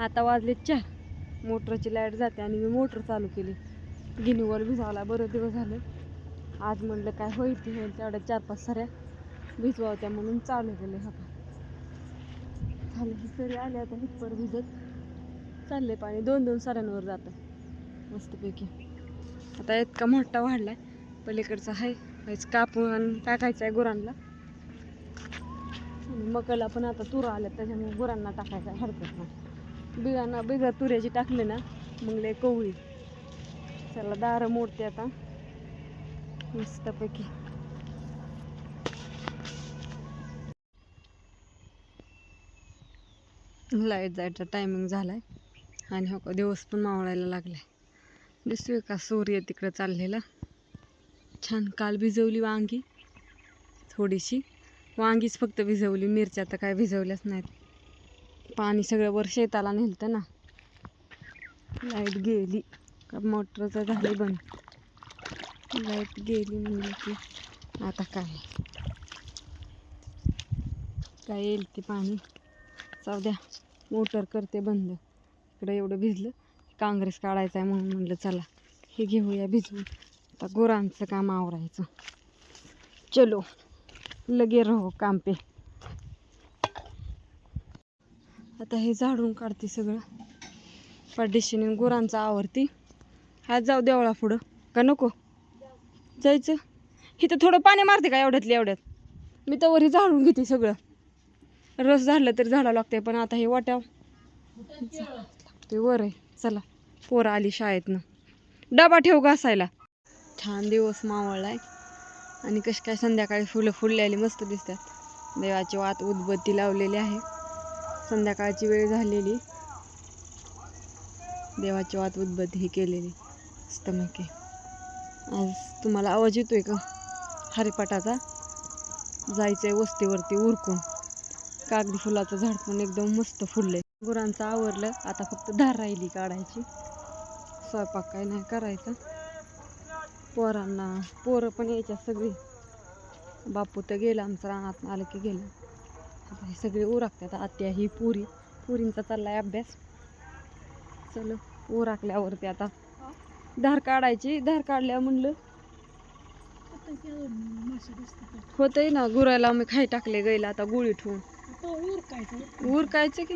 आता वाजले चार. मोटरची लाइट जाते आणि मी मोटर चालू केली. गिनीवर भिजावला बरं दिवस झालं. आज म्हणलं काय होईल ती होईल तेवढ्या चार पाच साऱ्या भिजवावत्या म्हणून चालू केले हा झालं सरी आले आता हिपर भिजत चालले पाणी. दोन दोन साऱ्यांवर जातं. मस्तपैकी. आता इतका मोठा वाढला आहे पलीकडचा आहे हेच कापून टाकायचा आहे गुरांना. मकला मकाला पण आता तुरा आल्या त्याच्यामुळे गुरांना टाकायचा हरकत नाही. बिगाना बिगा तुऱ्याची टाकले ना मग लय कवळी. चला दारं मोडते आता. मस्तपैकी. लाइट जायचा टायमिंग झालाय. आणि हो का दिवस पण मावळायला लागलाय. दिसतोय का सूर्य तिकडं चाललेला? छान काल भिजवली वांगी. थोडीशी. वांगीच फक्त भिजवली मिरच्या तर काय भिजवल्याच नाहीत. पाणी सगळं वर शेताला नेलतं ना. लाइट गेली. का मोटरचं झाली बंद. लाइट गेली म्हणजे की आता काय? काय येईल ते पाणी? जाऊ द्या. मोटर करते बंद. इकडं एवढं भिजलं. काँग्रेस काढायचं आहे म्हणून म्हणलं चला. हे घेऊया भिजवून. आता गुरांचं काम आवरायचं. चलो. लगे राहो काम पे आता हे झाडून काढते सगळं. पाठीशीने गुरांचं आवरती. हा जाऊ देवळा पुढं. का नको? जायचं. इथं थोडं पाणी मारते का एवढ्यातल्या एवढ्यात? मी तर झाडून घेते सगळं. रस झाडलं तरी झाडावं लागते पण आता हे वाट्याव ते वर. आहे चला पोरं आली शाळेतनं. डबा ठेव घासायला छान दिवस मावळलाय. आणि कशी काय संध्याकाळी फुलं फुललेली मस्त दिसतात. देवाची वात उदबत्ती लावलेली आहे. संध्याकाळची वेळ झालेली. देवाची वात उदबत्ती ही केलेली. स्तमके आज तुम्हाला आवाज येतो आहे का? हरिपाठाचा. जायचंय वस्तीवरती उरकून. कागदी फुलाचं झाड पण एकदम मस्त फुललंय. गुरांचं आवरलं. आता फक्त धार राहिली काढायची. स्वयंपाक काय नाही करायचा. पोरांना पोरं पण यायच्या सगळी. बापू तर गेला. आमचं रानात आलं की गेलं. आता हे सगळे उरकतात आत्या ही पुरी. पुरींचा चाललाय अभ्यास. चलो उरकल्यावरती आता. धार काढायची धार काढल्या म्हणलं. होतंय ना गुराला मी खाई टाकले गैला आता गुळी ठेवून. उरकायचं की?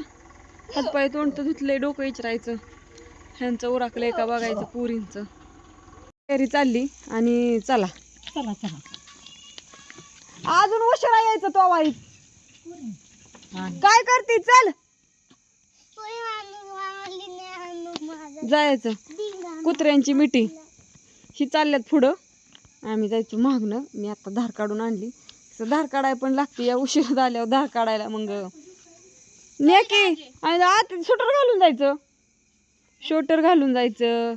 हातपाय तोंड तर धुतलंय डोकं इचरायचं. ह्यांचं उरकलंय का बघायचं पुरींचं. तयारी चालली आणि चला. चला चला. अजून उशिरा यायचं तो वाईट काय करते? चल. जायचं. कुत्र्यांची मिठी. ही चालल्यात पुढं. आम्ही जायचं मागणं मी आता धार काढून आणली. धार काढायला पण लागते. या उशिरा झाल्यावर धार काढायला मग. ने की. आणि आत शूटर घालून जायचं. शोटर घालून जायचं.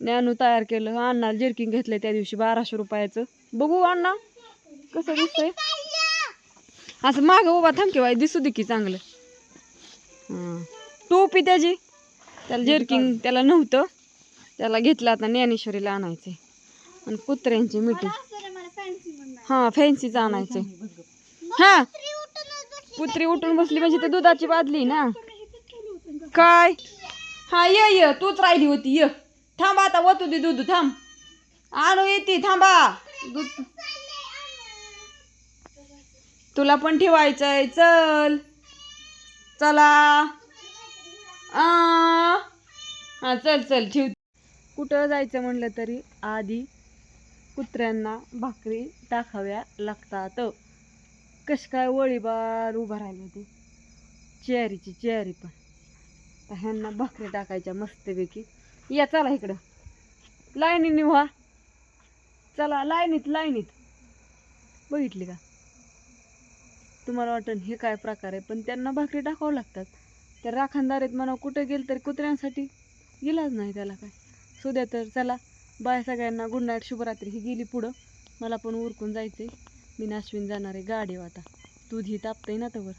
ज्ञानू तयार केलं. अण्णाला जर्किंग घेतलं त्या दिवशी बाराशे रुपयाचं. बघू अण्णा. कसं दिसतंय? असं मागं उभा थांब की बाई दिसू दे की चांगलं. हां टोपी त्याची. त्याला जर्किंग त्याला नव्हतं. त्याला घेतलं आता ज्ञानेश्वरीला आणायचे आणि कुत्र्यांची मिठी हां फॅन्सीचं आणायचे हां. कुत्री उठून बसली म्हणजे ते दुधाची बादली ना. काय? हा ये ये तूच राहिली होती ये. थांबा आता वतू दे दूध थांब. आणू येते थांबा. दूध तुला पण ठेवायचं आहे चल. चला. आ. हा चल चल ठेव. कुठं जायचं म्हणलं तरी आधी कुत्र्यांना भाकरी टाकाव्या लागतात. कश काय वळीबार उभा राहिली होती. चेहरीची चेहरी पण. तर ह्यांना भाकरी टाकायच्या मस्तपैकी. या चला इकडं. लाईनी व्हा चला लाईनीत लाईनीत. बघितली का? तुम्हाला वाटेल हे काय प्रकार आहे? पण त्यांना भाकरी टाकावं लागतात. तर राखणदार आहेत म्हणा कुठं गेलं तर कुत्र्यांसाठी गेलाच नाही त्याला काय. सुद्या तर चला बाय सगळ्यांना गुड नाईट शुभरात्री ही गेली पुढं. मला पण उरकून जायचं आहे मी नाश्विन जाणार आहे गाडीव आता. दूध ही तापतंय ना तवर.